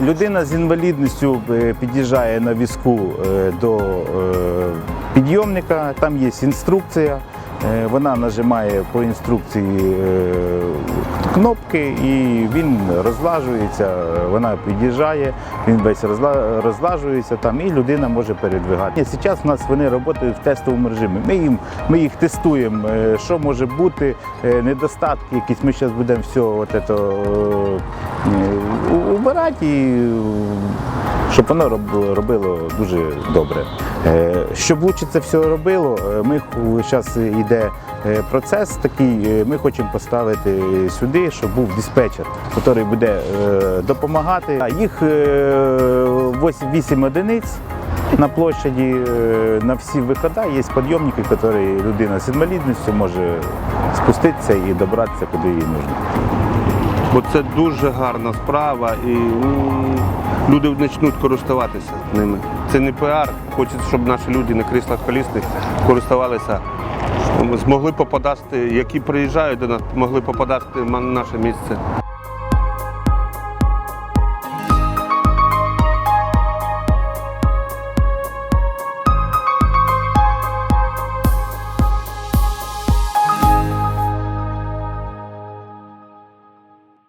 Людина з інвалідністю е, під'їжджає на візку е, до е, підйомника, там є інструкція. Вона нажимає по інструкції кнопки і він розлажується, вона під'їжджає, він весь розлажується там і людина може передвигати. Зараз у нас вони працюють в тестовому режимі. Ми, їм, ми їх тестуємо, що може бути, недостатки якісь. Ми зараз будемо все от це, е, і щоб воно роб- робило дуже добре. Е, Щоб лучше це все робило, е, ми зараз йде е, процес такий. Ми хочемо поставити сюди, щоб був диспетчер, який буде допомагати. Їх 8 одиниць. На площаді на всі виходи є підйомники, які людина з інвалідністю може спуститися і добратися, куди їй потрібно. Бо це дуже гарна справа і ну, люди почнуть користуватися ними. Це не піар. Хочеться, щоб наші люди на кріслах колісних користувалися, змогли попадати, які приїжджають до нас, могли попадати на наше місце.